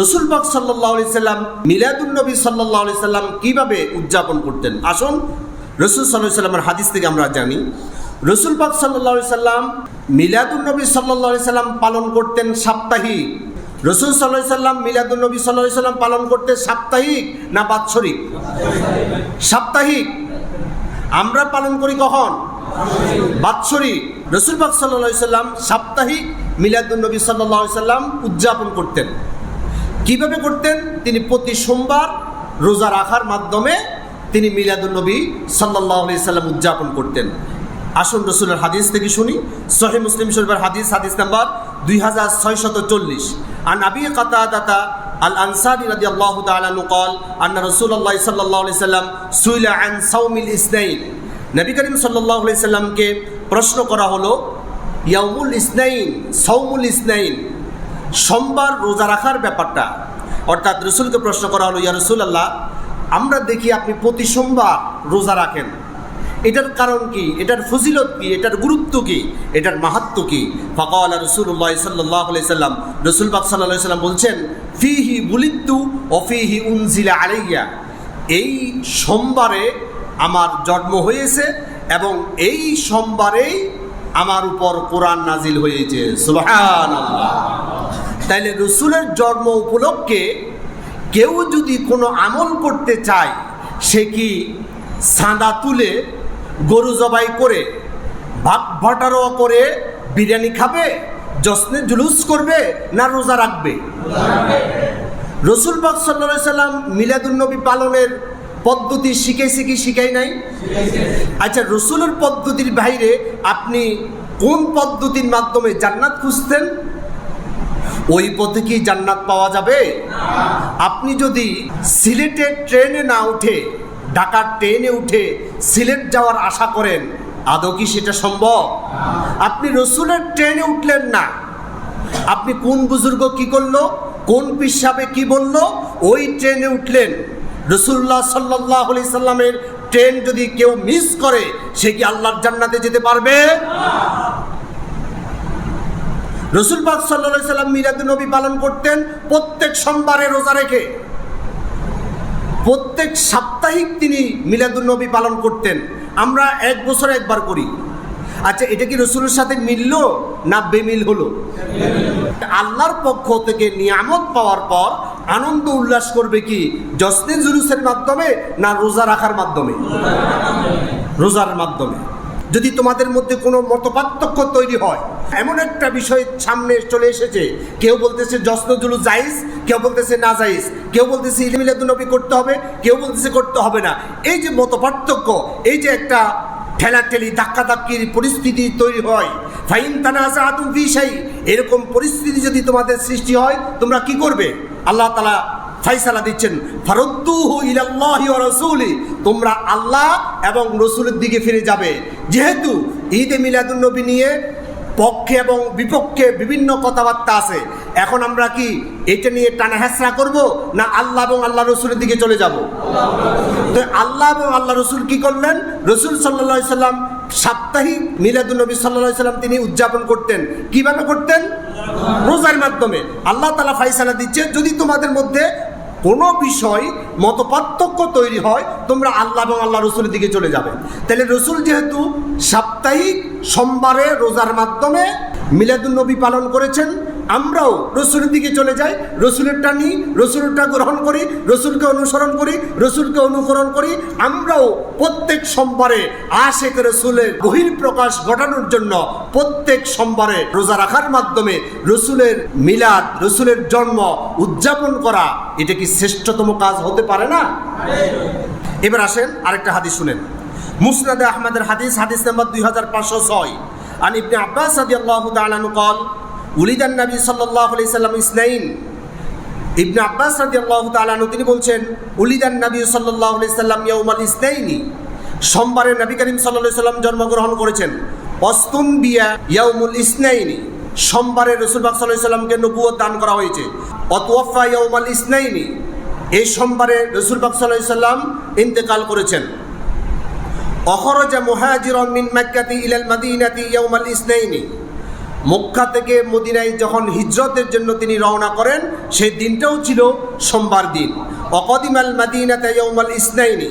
রসুল পাক সাল্লাহ সাল্লাম মিলাদুলনবী সাল্লাহ সাল্লাম কীভাবে উদযাপন করতেন? আসুন, রসুল সাল্লাহ সাল্লামের হাদিস থেকে আমরা জানি। রসুল পাক সাল্লাহ সাল্লাম মিলাদুলনবী সাল্লাহ সাল্লাম পালন করতেন সাপ্তাহিক। রসুল সাল্লাহ সাল্লাম মিলাদুলনবী সাল্লাহ সাল্লাম পালন করতেন সাপ্তাহিক না বাৎসরিক? সাপ্তাহিক। আমরা পালন করি কখন? বাৎসরিক। রসুল পাক সাল্লাহ সাল্লাম সাপ্তাহিক মিলাদুলনবী সাল্লাহ সাল্লাম উদযাপন করতেন। কীভাবে করতেন? তিনি প্রতি সোমবার রোজা রাখার মাধ্যমে তিনি মিলাদুলনবী সাল্লাহ আলি সাল্লাম উদযাপন করতেন। আসুন রসুলের হাদিস থেকে শুনি। সহি মুসলিম শরীফের হাদিস হাদিস নাম্বার দুই হাজার ছয় ছয়শত চল্লিশ। আর নাবি কাতাদাতা আল আনসারি রাদি আল্লাহ তালু কল আন্না রসুল্লাহ সাল্লাহ সাল্লাম সুইলা আন সাউমিল ইসনাইন। নবী করিম সাল্লাহ সাল্লামকে প্রশ্ন করা হলো ইয়ামুল ইসনাইন সৌমুল ইসনাইন। সোমবার রোজা রাখার ব্যাপারটা। অর্থাৎ রসুলকে প্রশ্ন করা হলো, ইয়া রসুল আল্লাহ আমরা দেখি আপনি প্রতি সোমবার রোজা রাখেন। এটার কারণ কি? এটার ফজিলত কি? এটার গুরুত্ব কি? এটার মাহাত্ম কি? ফকাল রসুল্লাহ সাল্লাহ সাল্লাম, রসুল পাক সাল্লাহ সাল্লাম বলছেন, ফিহি বুলিত্তু ফিহি উনজিলা আলাইয়া। এই সোমবারে আমার জন্ম হয়েছে এবং এই সোমবারেই আমার উপর কোরআন নাজিল হয়েছে। সুবহান তাইলে রসুলের জন্ম উপলক্ষে কেউ যদি কোনো আমল করতে চায়, সে কি সাঁদা তুলে গরু জবাই করে, ভাত ভটারো করে বিরিয়ানি খাবে যশ্নে জুলুস করবে, না রোজা রাখবে? রসুল বাক সাল্লা সাল্লাম মিলাদুলনবী পালনের পদ্ধতি শিখেছে কি শিখাই নাই? আচ্ছা রসুলের পদ্ধতির বাইরে আপনি কোন পদ্ধতির মাধ্যমে জান্নাত খুঁজতেন? ওই পথে কি জান্নাত পাওয়া যাবে? আপনি যদি সিলেটের ট্রেনে না উঠে, ঢাকার ট্রেনে উঠে সিলেট যাওয়ার আশা করেন, আদৌ কি সেটা সম্ভব? আপনি রসুলের ট্রেনে উঠলেন না। আপনি কোন বুজুর্গ কি করল? কোন পিসাবে কি বলল? ওই ট্রেনে উঠলেন। রসুল্লাহ সাল্লাহ সাল্লামের ট্রেন যদি কেউ মিস করে, সে কি আল্লাহর জান্নাতে যেতে পারবে? রসুল পাক সাল্লা সাল্লাম মিলাদুল নবী পালন করতেন প্রত্যেক সোমবারে রোজা রেখে। প্রত্যেক সাপ্তাহিক তিনি মিলাদুল নবী পালন করতেন। আমরা এক বছরে একবার করি। আচ্ছা এটা কি রসুলের সাথে মিলল না বেমিল হলো? আল্লাহর পক্ষ থেকে নিয়ামত পাওয়ার পর আনন্দ উল্লাস করবে কি জসনে জুলুসের মাধ্যমে না রোজা রাখার মাধ্যমে? রোজার মাধ্যমে। যদি তোমাদের মধ্যে কোনো মতপার্থক্য তৈরি হয় এমন একটা বিষয় সামনে চলে এসেছে। কেউ বলতেছে জুলু জাইজ কেউ বলতেছে না জাইজ কেউ বলতেছে ইলিমিলাদুনবী করতে হবে, কেউ বলতেছে করতে হবে না। এই যে মতপার্থক্য এই যে একটা ঠেলাঠেলি, ধাক্কাধাক্কির পরিস্থিতি তৈরি হয়। ফাইন তানাজা আতুম বিষয় এরকম পরিস্থিতি যদি তোমাদের সৃষ্টি হয়, তোমরা কি করবে? আল্লাহ তালা ফাইসালা দিচ্ছেন, ফারুদ্দুহু ইলাল্লাহি ওয়া রাসূলি তোমরা আল্লাহ এবং রসুলের দিকে ফিরে যাবে। যেহেতু ঈদে মিলাদুন নবী নিয়ে পক্ষে এবং বিপক্ষে বিভিন্ন কথাবার্তা আছে। এখন আমরা কি এটা নিয়ে টানা হেসরা করব, না আল্লাহ এবং আল্লাহ রসুলের দিকে চলে যাব? তো আল্লাহ এবং আল্লাহ রসুল কি করলেন? রসুল সাল্লা সাল্লাম সাপ্তাহিক মিলাদুল নবী সাল্লা সাল্লাম তিনি উদযাপন করতেন। কীভাবে করতেন? রোজার মাধ্যমে। আল্লাহ তালা ফাইসালা দিচ্ছে, যদি তোমাদের মধ্যে কোনো বিষয় মতপার্থক্য তৈরি হয়, তোমরা আল্লাহ এবং আল্লাহ রসুলের দিকে চলে যাবে। তাহলে রসুল যেহেতু সাপ্তাহিক সোমবারে রোজার মাধ্যমে মিলাদুল নবী পালন করেছেন আমরাও রসুলের দিকে চলে যাই রসুলেরটা নিই রসুলটা গ্রহণ করি, রসুলকে অনুসরণ করি, রসুলকে অনুকরণ করি, আমরাও প্রত্যেক সোমবারে আশেখ রসুলের বহির প্রকাশ ঘটানোর জন্য প্রত্যেক সোমবারে রোজা রাখার মাধ্যমে রসুলের মিলাদ, রসুলের জন্ম উদযাপন করা, এটা কি শ্রেষ্ঠতম কাজ হতে পারে না? এবার আসেন আরেকটা হাদিস শুনেন। মুসনাদে আহমদের হাদিস হাদিস নাম্বার দুই হাজার পাঁচশো ছয়। আন ইবনে আব্বাস আদি আল্লাহ তালানু উলিদান নবী সাল্লাহ আলি সাল্লাম ইসনাইন। ইবনে আব্বাস রাজি আল্লাহ তালানু তিনি বলছেন, উলিদান নবী সাল্লাহ আলি সাল্লাম ইয়াউমাল ইসনাইনি। সোমবারে নবী করিম সাল্লা সাল্লাম জন্মগ্রহণ করেছেন। অস্তুন বিয়া ইয়াউমুল ইসনাইনি। সোমবারে রসুলবাগ সাল্লাহ সাল্লামকে নবুয়ত দান করা হয়েছে। অতওয়ফা ইয়াউমাল ইসনাইনি। এই সোমবারে রসুলবাগ সাল্লাহ সাল্লাম ইন্তেকাল করেছেন। অখরজা মুহাজির মিন মাক্কাতি ইলাল মাদিনাতি ইয়াউমাল ইসনাইনি। মক্কা থেকে মদিনায় যখন হিজরতের জন্য তিনি রওনা করেন, সেই দিনটাও ছিল সোমবার দিন। অকদিম আল মাদিনা তাইয়াউমাল ইসনাইনি।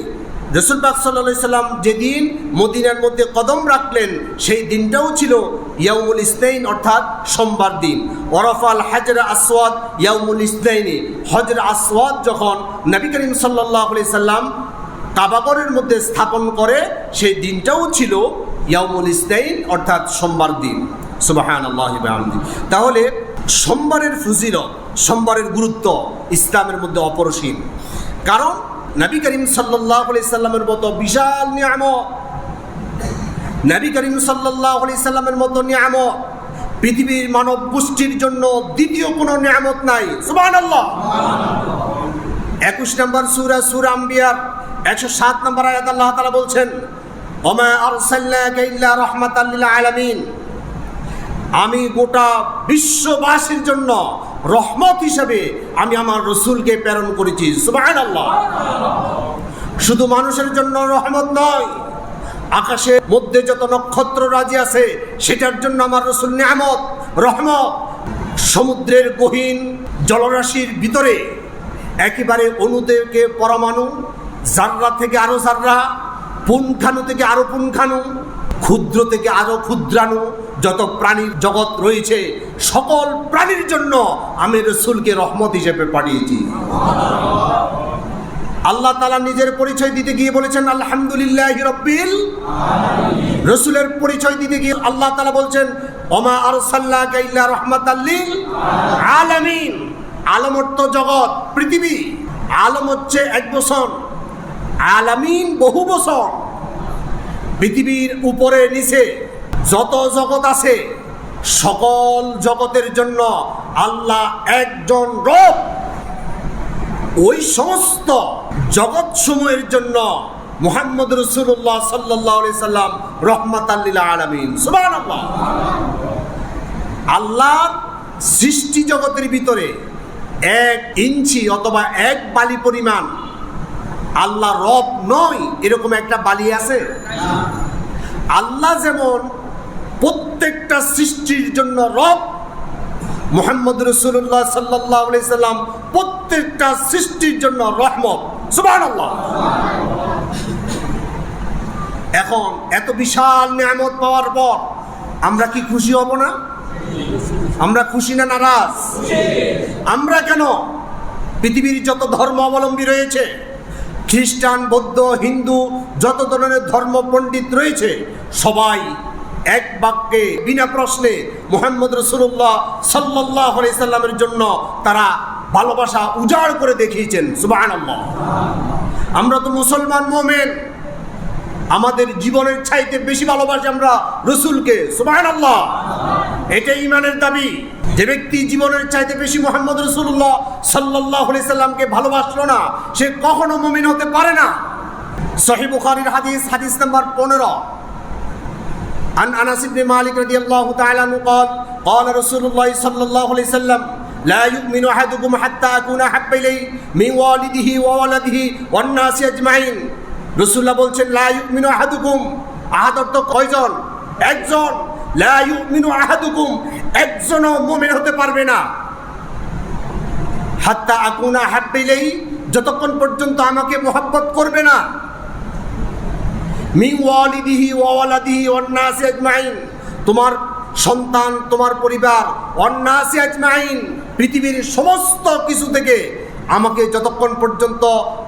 রসুল পাক সাল্লা সাল্লাম যেদিন মদিনার মধ্যে কদম রাখলেন, সেই দিনটাও ছিল ইয়াউমুল ইসনাইন, অর্থাৎ সোমবার দিন। ওরফাল হাজর আসওয়াদ ইয়াউমুল ইসনাইনি। হজর আসওয়াদ যখন নবী করিম সাল্লাহ সাল্লাম কাবাগরের মধ্যে স্থাপন করে, সেই দিনটাও ছিল ইয়াউমুল ইসনাইন, অর্থাৎ সোমবার দিন। সুবাহান আল্লাহ তাহলে সোমবারের ফজিলত, সোমবারের গুরুত্ব ইসলামের মধ্যে অপরসীম। কারণ নবী করিম সাল্লাহ সাল্লামের মতো বিশাল নিয়ামত, নবী করিম সাল্লাহ সাল্লামের মতো নিয়ামত, পৃথিবীর মানব গোষ্ঠীর জন্য দ্বিতীয় কোনো নিয়ামত নাই। সুবাহ আল্লাহ একুশ নম্বর সুরা সুরা আম্বিয়ার একশো সাত নম্বর আয়াত আল্লাহ তালা বলছেন, ওমা আরসাল্লাকা ইল্লা রাহমাতাল লিল আলামিন। আমি গোটা বিশ্ববাসীর জন্য রহমত হিসাবে আমি আমার রসুলকে প্রেরণ করেছি, সুবহানাল্লাহ। শুধু মানুষের জন্য রহমত নয়, আকাশের মধ্যে যত নক্ষত্র রাজি আছে, সেটার জন্য আমার রসুল নিয়ামত, রহমত। সমুদ্রের গহীন জলরাশির ভিতরে একেবারে থেকে পরমাণু, জাররা থেকে আরও জাররা, পুনখানু থেকে আরও পুনখানু, ক্ষুদ্র থেকে আরও ক্ষুদ্রাণু যত প্রাণীর জগৎ রয়েছে, সকল প্রাণীর জন্য আমি রসুলকে রহমত হিসেবে পাঠিয়েছি। আল্লাহ তালা নিজের পরিচয় দিতে গিয়ে বলেছেন, আলহামদুলিল্লাহ রব্বিল রসুলের পরিচয় দিতে গিয়ে আল্লাহ তালা বলছেন, ওমা আরসাল্লাহ কাইল্লা রহমত আল্লিল আলামিন। আলম জগৎ, পৃথিবী। আলম হচ্ছে এক বছর, আলামিন বহু বছর। পৃথিবীর উপরে, নিচে যত জগৎ আছে, সকল জগতের জন্য আল্লাহ একজন রব। ওই সমস্ত জগৎ সমূহের জন্য মোহাম্মদ রসুল্লাহ সাল্লাহ সাল্লাম রহমাত আল্লিল্লা আলমিন। সুবাহ আল্লাহর সৃষ্টি জগতের ভিতরে এক ইঞ্চি অথবা এক বালি পরিমাণ। আল্লাহ রব নয়, এরকম একটা বালি আছে। আল্লাহ যেমন প্রত্যেকটা সৃষ্টির জন্য রব মোহাম্মদ রসুল্লাহ সাল্লাহ সাল্লাম প্রত্যেকটা সৃষ্টির জন্য রহমত। সুবাহ এখন এত বিশাল নিয়ামত পাওয়ার পর আমরা কি খুশি হব না? আমরা খুশি না নারাজ? আমরা কেন? পৃথিবীর যত ধর্ম অবলম্বী রয়েছে, খ্রিস্টান, বৌদ্ধ, হিন্দু, যত ধরনের ধর্ম পণ্ডিত রয়েছে, সবাই এক বাক্যে বিনা প্রশ্নে মোহাম্মদ রসুল্লাহ সাল্লাহ সাল্লামের জন্য তারা ভালোবাসা উজাড় করে দেখিয়েছেন। সুবাহ আমরা তো মুসলমান মোমেন। আমাদের জীবনের চাইতে বেশি ভালোবাসি আমরা রসুলকে। সুবাহ আল্লাহ এটা ইমানের দাবি। যে ব্যক্তি জীবনের চাইতে বেশি মোহাম্মদ রসুল্লাহ সাল্লাহ সাল্লামকে ভালোবাসলো না, সে কখনো মুমিন হতে পারে না। সহি বুখারির হাদিস হাদিস নাম্বার পনেরো। عن انس بن مالك رضي الله تعالى عنه قال قال رسول الله صلى الله عليه وسلم لا يؤمن احدكم حتى اكون احب اليه من والده وولده والناس اجمعين রসুল্লাহ বলছেন লা ইউমিনু আহাদুকুম আহাদ অর্থ কয়জন একজন লা ইউমিনু আহাদুকুম একজনও মুমিন হতে পারবে না হাত্তা আকুনা হাব্বিলেই যতক্ষণ পর্যন্ত আমাকে মোহাব্বত করবে না মিন ওয়ালিদিহি তোমার সন্তান, তোমার পরিবার পৃথিবীর সমস্ত কিছু থেকে আমাকে যতক্ষণ পর্যন্ত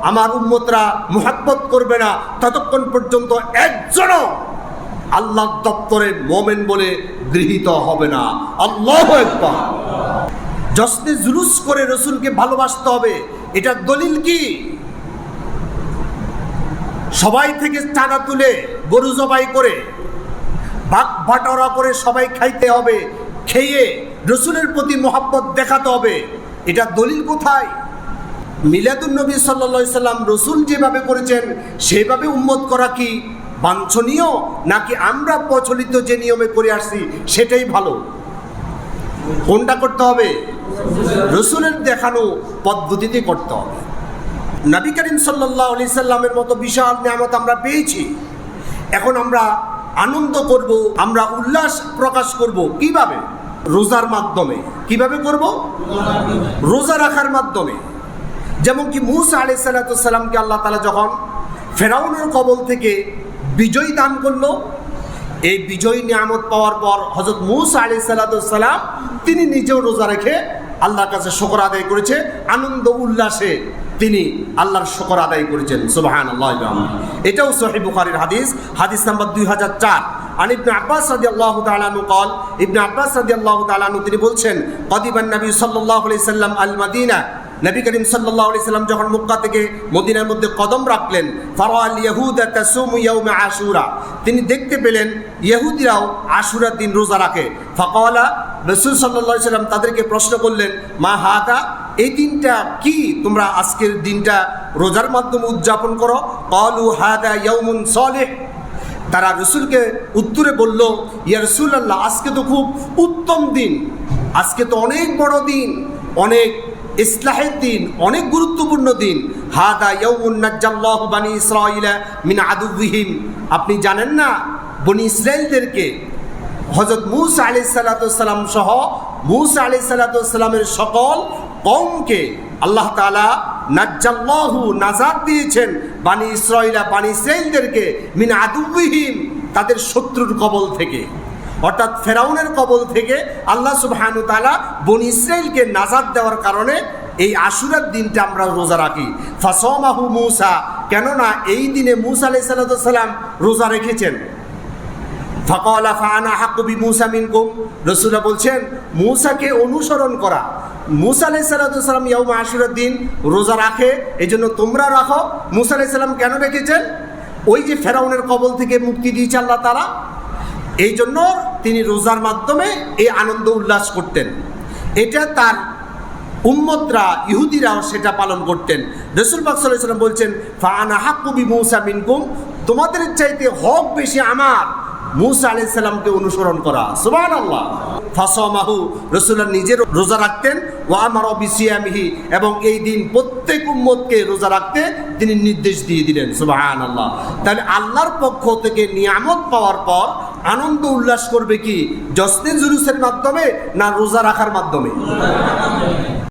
আমার উন্মতরা মোহাব্বত করবে না, ততক্ষণ পর্যন্ত একজনও আল্লাহ দপ্তরে মোমেন বলে গৃহীত হবে না। আল্লাহ একবার জুলুস করে রসুলকে ভালোবাসতে হবে। এটা দলিল কি? সবাই থেকে চাঁদা তুলে গরু জবাই করে বাক ভাটরা করে সবাই খাইতে হবে, খেয়ে রসুলের প্রতি মোহাব্বত দেখাতে হবে। এটা দলিল কোথায়? মিলাদুল নবী সাল্লা সাল্লাম রসুল যেভাবে করেছেন, সেভাবে উম্মত করা কি বাঞ্ছনীয়? নাকি আমরা প্রচলিত যে নিয়মে করে আসছি, সেটাই ভালো? কোনটা করতে হবে? রসুলের দেখানো পদ্ধতিতে করতে হবে। নবী করিম সাল্লাহ আলি সাল্লামের মতো বিশাল নিয়ামত আমরা পেয়েছি। এখন আমরা আনন্দ করব, আমরা উল্লাস প্রকাশ করব কীভাবে? রোজার মাধ্যমে। কীভাবে করব? রোজা রাখার মাধ্যমে। যেমন কি মুসা আলি সাল্লাতামকে আল্লাহ তালা যখন ফেরাউনের কবল থেকে বিজয় দান করল, এই বিজয় নিয়ামত পাওয়ার পর হজরত মুসা আলি সাল্লাতাম তিনি নিজেও রোজা রেখে আল্লাহর কাছে শকর আদায় করেছে, আনন্দ উল্লাসে। তিনি আল্লাহর শকর আদায় করেছেন সুবাহান আল্লাহ এটাও সহি বুখারির হাদিস হাদিস নাম্বার দুই হাজার চার। আর ইবনে আব্বাস রাজি আল্লাহ তালু কল ইবনে আব্বাস রাজি আল্লাহ তালু তিনি বলছেন কদিবান নবী সাল্লাহ আলি সাল্লাম আল মাদিনা নবী করিম সাল্লাহ আলি সাল্লাম যখন মুক্কা থেকে মদিনার মধ্যে কদম রাখলেন ফারওয়াল ইহুদ তাসুম আশুরা। তিনি দেখতে পেলেন, ইহুদিরাও আশুরার দিন রোজা রাখে। ফকওয়ালা রসুল সাল্লাহ সাল্লাম তাদেরকে প্রশ্ন করলেন, মা হাতা এই দিনটা কি? তোমরা আজকের দিনটা রোজার মাধ্যমে উদযাপন করো। ক্বালু হাদা ইয়াউমুন সালিহ। তারা রসুলকে উত্তরে বলল, ইয়া রসুল্লাহ আজকে তো খুব উত্তম দিন। আজকে তো অনেক বড় দিন, অনেক ইসলাহের দিন, অনেক গুরুত্বপূর্ণ দিন। হাদা ইয়ৌনাজ্জাল্লাহ বানি ইসরাইলা মিন আদুবিহিম আপনি জানেন না, বনি ইসরায়েলদেরকে হজরত মুসা আলি সাল্লাতাম সহ মুসা আলি সাল্লাতামের সকল কমকে আল্লাহ তালা নাজ্জাল্লাহু নাজাদ দিয়েছেন। বানি ইসরাইলা বানি ইসরায়েলদেরকে মিন আদুবিহীন তাদের শত্রুর কবল থেকে। অর্থাৎ ফেরাউনের কবল থেকে আল্লাহ সুবহানু তালা বনি ইসরায়েলকে নাজাদ দেওয়ার কারণে এই আশুরার দিনটা আমরা রোজা রাখি। ফাসমাহু মুসা, কেননা এই দিনে মুসা আলাই সাল্লাম রোজা রেখেছেন। ফকলা ফানা হাকুবি মুসা মিনকুম রসুলা বলছেন, মুসাকে অনুসরণ করা মুসা আলাই সাল্লাম ইয়াউমা আশুরার দিন রোজা রাখে এই জন্য তোমরা রাখো। মুসা আলাই সাল্লাম কেন রেখেছেন? ওই যে ফেরাউনের কবল থেকে মুক্তি দিয়েছে আল্লাহ তারা এই জন্য তিনি রোজার মাধ্যমে এই আনন্দ উল্লাস করতেন। এটা তার উম্মতরা, ইহুদিরাও সেটা পালন করতেন। রসুল বাকসাল্লাম বলছেন ফানা হাকুবি মৌসা মিনকুম। তোমাদের চাইতে হক বেশি আমার মুসা আলি সাল্লামকে অনুসরণ করা। সুবান আল্লাহ ফাসমাহু রসুল্লাহ নিজের রোজা রাখতেন ও আমার অবিসিয়ামিহি এবং এই দিন প্রত্যেক উম্মতকে রোজা রাখতে তিনি নির্দেশ দিয়ে দিলেন সুবাহান আল্লাহ তাহলে আল্লাহর পক্ষ থেকে নিয়ামত পাওয়ার পর আনন্দ উল্লাস করবে কি? জসনে জুলুসের মাধ্যমে না রোজা রাখার মাধ্যমে?